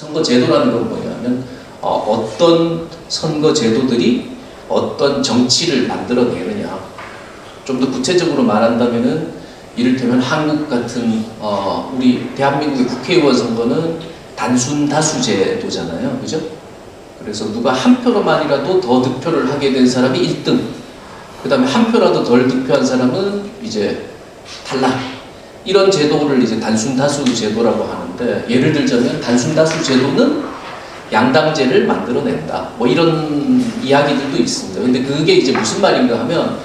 선거 제도라는 건 뭐냐면 어, 떤 선거 제도들이 어떤 정치를 만들어내느냐. 좀 더 구체적으로 말한다면은 이를테면 한국 같은 어, 우리 대한민국의 국회의원 선거는 단순 다수 제도잖아요, 그죠? 그래서 누가 한 표로만이라도 더 득표를 하게 된 사람이 1등. 그 다음에 한 표라도 덜 득표한 사람은 이제 탈락. 이런 제도를 이제 단순 다수 제도라고 하는데 예를 들자면 단순 다수 제도는 양당제를 만들어낸다. 뭐 이런 이야기들도 있습니다. 근데 그게 이제 무슨 말인가 하면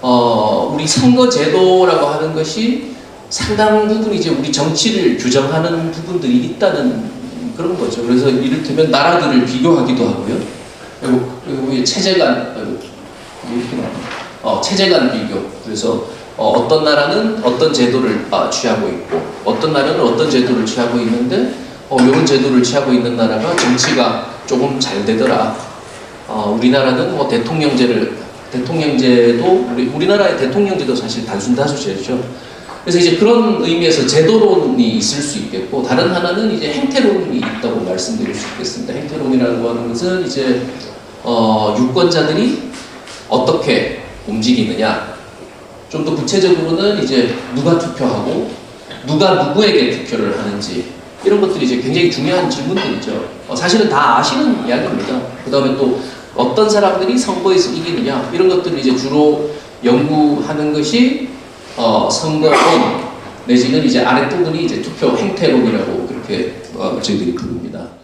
어, 우리 선거 제도라고 하는 것이 상당 부분 이제 우리 정치를 규정하는 부분들이 있다는 그런 거죠. 그래서 이를테면 나라들을 비교하기도 하고요. 그리고, 체제간. 어, 체제간 비교. 그래서 어, 떤 나라는 어떤 제도를 아, 취하고 있고, 어떤 나라는 어떤 제도를 취하고 있는데, 어, 이런 제도를 취하고 있는 나라가 정치가 조금 잘 되더라. 어, 우리나라는 뭐 대통령제를 대통령제도 우리 우리나라의 대통령제도 사실 단순 다수제죠. 그래서 이제 그런 의미에서 제도론이 있을 수 있겠고 다른 하나는 이제 행태론이 있다고 말씀드릴 수 있겠습니다. 행태론이라고 하는 것은 이제 어, 유권자들이 어떻게 움직이느냐. 좀 더 구체적으로는 이제 누가 투표하고 누가 누구에게 투표를 하는지 이런 것들이 이제 굉장히 중요한 질문들이죠. 어, 사실은 다 아시는 이야기입니다. 그 다음에 또 어떤 사람들이 선거에서 이기느냐 이런 것들을 이제 주로 연구하는 것이 어, 선거론 내지는 이제 아랫 부분이 이제 투표 행태론이라고 그렇게 어, 저희들이 부릅니다.